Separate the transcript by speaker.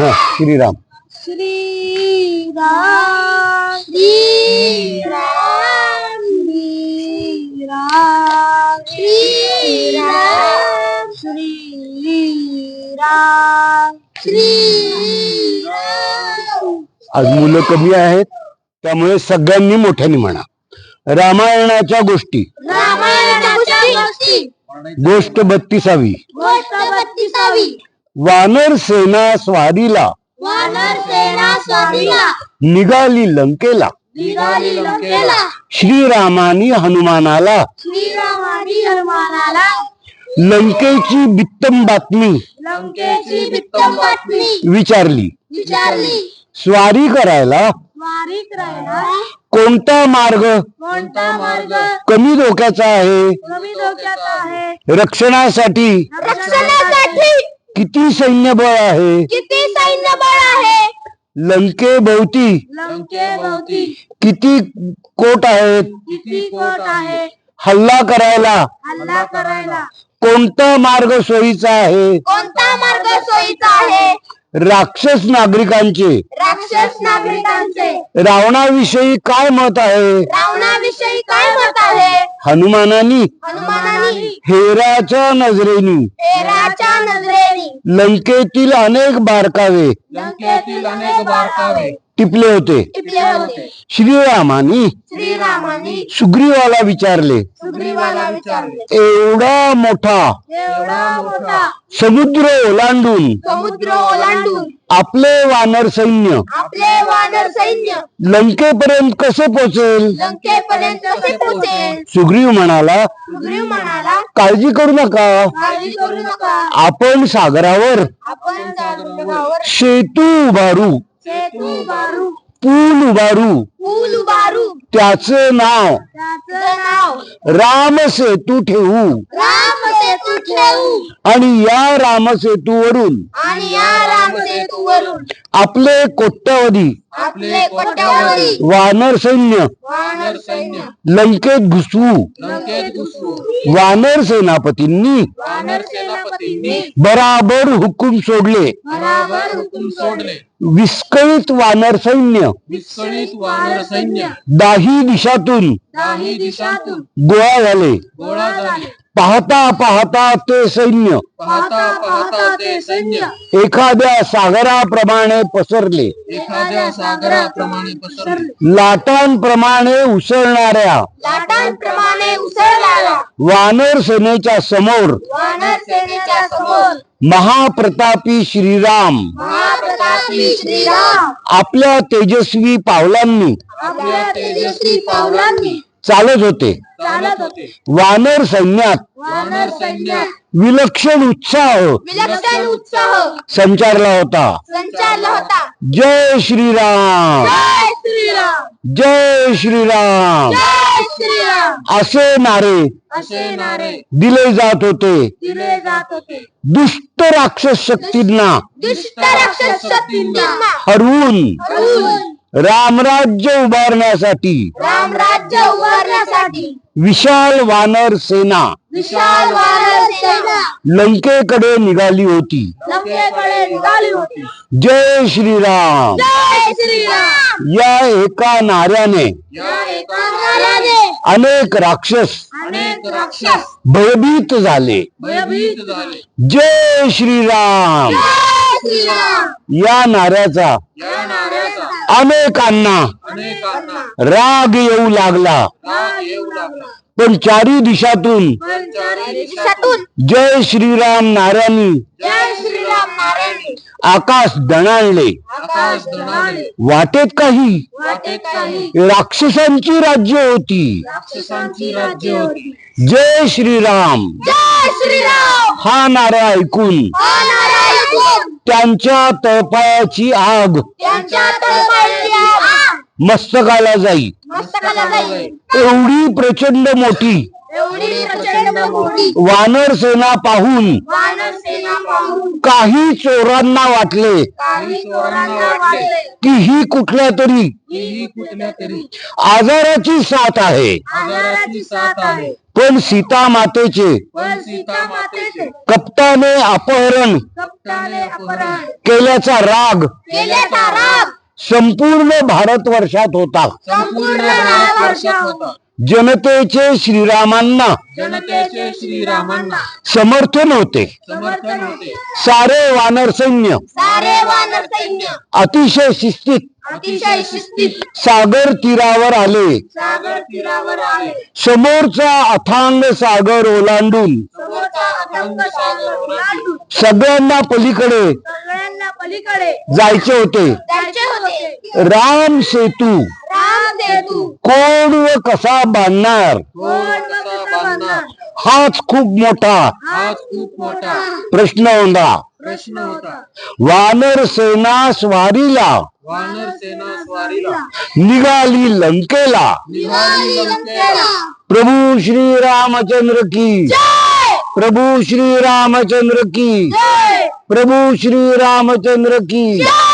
Speaker 1: हा, श्रीराम.
Speaker 2: श्री राम श्री राम श्री राम श्री राम श्री राम श्री राम
Speaker 1: आज मुलं कमी आहेत त्यामुळे सगळ्यांनी मोठ्याने म्हणा. रामायणाच्या गोष्टी.
Speaker 2: रामायणाच्या गोष्टी.
Speaker 1: गोष्ट बत्तीसावी.
Speaker 2: गोष्ट बत्तीसावी.
Speaker 1: वानर सेना स्वारीला.
Speaker 2: वानर सेना स्वामीला
Speaker 1: निघाली लंकेला.
Speaker 2: निघाली लंकेला.
Speaker 1: श्रीरामानी हनुमानाला.
Speaker 2: श्रीरामानी हनुमानाला.
Speaker 1: लंकेची बित्तम बातमी.
Speaker 2: लंकेची बित्तम बातमी.
Speaker 1: विचारली.
Speaker 2: विचारली.
Speaker 1: स्वारी करायला.
Speaker 2: वारी करायला.
Speaker 1: कोणता मार्ग?
Speaker 2: कोणता मार्ग?
Speaker 1: कमी धोक्याचा आहे.
Speaker 2: कमी धोक्याचा आहे.
Speaker 1: रक्षणासाठी.
Speaker 2: रक्षणासाठी.
Speaker 1: किती सैन्यबळ आहे?
Speaker 2: किती सैन्य बळ आहे
Speaker 1: लंकेभोवती
Speaker 2: लंकेभोवती
Speaker 1: किती कोट आहेत?
Speaker 2: किती कोट आहे?
Speaker 1: हल्ला करायला.
Speaker 2: हल्ला करायला.
Speaker 1: कोणता मार्ग सोयीचा आहे?
Speaker 2: कोणता मार्ग सोयीचा आहे?
Speaker 1: राक्षस नागरिकांचे.
Speaker 2: राक्षस नागरिकांचे.
Speaker 1: रावणाविषयी काय मत आहे?
Speaker 2: रावणाविषयी काय मत आहे?
Speaker 1: हनुमानानी.
Speaker 2: हनुमानाने.
Speaker 1: हेराच्या नजरेनी.
Speaker 2: तेराच्या नजरेने.
Speaker 1: लंकेतील अनेक बारकावे.
Speaker 2: लंकेतील अनेक बारकावे.
Speaker 1: टिपले होते. श्रीरामानी सुग्रीवाला विचारले. एवढा मोठा समुद्र ओलांडून
Speaker 2: समुद्र ओलांडून
Speaker 1: आपले वानर सैन्य
Speaker 2: आपले वानर सैन्य
Speaker 1: लंकेपर्यंत कसे पोहोचेल?
Speaker 2: लंकेपर्यंत कसे पोहोचेल?
Speaker 1: सुग्रीव म्हणाला
Speaker 2: सुग्रीव म्हणाला
Speaker 1: काळजी करू नका. आपण सागरावर सेतू उभारू. पूल उभारू
Speaker 2: पूल उभारू
Speaker 1: त्याचे नाव.
Speaker 2: त्याचं नाव.
Speaker 1: राम सेतू ठेवू.
Speaker 2: राम सेतू ठेवू.
Speaker 1: आणि या राम सेतूवरून
Speaker 2: आणि या
Speaker 1: आपले कोट्यावधी.
Speaker 2: आपले कोट्यावधी.
Speaker 1: वानर सैन्य.
Speaker 2: वानर सैन्य.
Speaker 1: लंकेत घुसवू
Speaker 2: लंकेत
Speaker 1: वानर सेनापतींनी.
Speaker 2: वानर सेनापतींनी.
Speaker 1: बराबर हुकूम सोडले.
Speaker 2: बराबर हुकूम सोडले.
Speaker 1: विस्कळीत वानर सैन्य.
Speaker 2: विस्कळीत वानर सैन्य.
Speaker 1: दाही दिशातून.
Speaker 2: दाही दिशातून.
Speaker 1: गोळा झाले.
Speaker 2: गोळा झाले.
Speaker 1: पाहता पाहता ते सैन्य.
Speaker 2: पाहता पाहता ते सैन्य.
Speaker 1: एखाद्या सागराप्रमाणे पसरले.
Speaker 2: एखाद्या सागराप्रमाणे पसरले.
Speaker 1: लाटांप्रमाणे उसळणाऱ्या.
Speaker 2: लाटांप्रमाणे उसळणारा
Speaker 1: वानर सेनेच्या समोर.
Speaker 2: वानर सेनेच्या समोर.
Speaker 1: महाप्रतापी श्रीराम.
Speaker 2: महाप्रतापी श्रीराम.
Speaker 1: आपल्या तेजस्वी पावलांनी.
Speaker 2: आपल्या तेजस्वी पावलांनी.
Speaker 1: चालत होते.
Speaker 2: चालत होते.
Speaker 1: वानर सैन्यात.
Speaker 2: वानर सैन्यात.
Speaker 1: विलक्षण उत्साह.
Speaker 2: विलक्षण उत्साह.
Speaker 1: संचारला होता.
Speaker 2: संचारला होता.
Speaker 1: जय श्रीराम.
Speaker 2: जय श्रीराम.
Speaker 1: जय श्रीराम.
Speaker 2: जय श्रीराम.
Speaker 1: असे नारे
Speaker 2: असे नारे
Speaker 1: दिले जात होते.
Speaker 2: दिले जात होते.
Speaker 1: दुष्ट राक्षस शक्तींना.
Speaker 2: दुष्ट राक्षस शक्तींना.
Speaker 1: हरवून.
Speaker 2: हरवून.
Speaker 1: रामराज्य उभारण्यासाठी.
Speaker 2: रामराज्य उभारण्यासाठी.
Speaker 1: विशाल वानर सेना.
Speaker 2: विशाल वानर सेना.
Speaker 1: लंकेकडे निघाली होती.
Speaker 2: लंकेकडे निघाली होती.
Speaker 1: जय श्रीराम.
Speaker 2: जय श्रीराम.
Speaker 1: या एका नाऱ्याने
Speaker 2: या एका नाऱ्याने
Speaker 1: अनेक राक्षस
Speaker 2: अनेक राक्षस
Speaker 1: भयभीत झाले.
Speaker 2: भयभीत झाले.
Speaker 1: जय श्रीराम.
Speaker 2: जय श्रीराम.
Speaker 1: या नाऱ्याचा
Speaker 2: या नाऱ्याचा
Speaker 1: अनेकांना राग येऊ लागला. पण चारी दिशातून जय श्रीराम नाऱ्याने आकाश दणाणले
Speaker 2: दणाले
Speaker 1: वाटेत काही राक्षसांची राज्य होती. जय श्रीराम. हा
Speaker 2: हा नारा ऐकून
Speaker 1: त्यांच्या तळपायाची आग मस्तकाला जाई. एवढी प्रचंड मोठी. वानर सेना पाहून काही चोरांना वाटले. की ही कुठल्या तरी. आजाराची साथ आहे. पण सीता मातेचे.
Speaker 2: पण सीता मातेचे.
Speaker 1: कप्ताने अपहरण.
Speaker 2: कप्ताने अपहरण.
Speaker 1: केल्याचा राग.
Speaker 2: केल्याचा राग.
Speaker 1: संपूर्ण भारतवर्षात होता.
Speaker 2: संपूर्ण भारतवर्षात होता.
Speaker 1: जनतेचे श्रीरामांना
Speaker 2: जनतेचे श्रीरामांना
Speaker 1: समर्थन होते.
Speaker 2: समर्थन होते.
Speaker 1: सारे वानर सैन्य
Speaker 2: सारे वानर सैन्य
Speaker 1: अतिशय शिस्तीत
Speaker 2: अतिशय शिस्तीत
Speaker 1: सागर तीरावर आले.
Speaker 2: सागर तीरावर आले.
Speaker 1: समोरचा अथांग सागर ओलांडून
Speaker 2: समोरचा अथांग सागर ओलांडून
Speaker 1: सगळ्यांना पलीकडे
Speaker 2: सगळ्यांना पलीकडे
Speaker 1: जायचे होते.
Speaker 2: जायचे होते.
Speaker 1: राम सेतू
Speaker 2: सेतू
Speaker 1: कोण व कसा बांधणार?
Speaker 2: कोण व कसा बांधणार?
Speaker 1: हाच खूप मोठा
Speaker 2: हाच खूप मोठा
Speaker 1: प्रश्न होता.
Speaker 2: प्रश्न होता.
Speaker 1: वानर सेना स्वारीला
Speaker 2: वानर सेना स्वारीला
Speaker 1: निघाली लंकेला.
Speaker 2: निघाली लंकेला.
Speaker 1: प्रभू श्री रामचंद्र की.
Speaker 2: जय!
Speaker 1: प्रभू श्री रामचंद्र की.
Speaker 2: जय!
Speaker 1: प्रभू श्री रामचंद्र की.
Speaker 2: जय!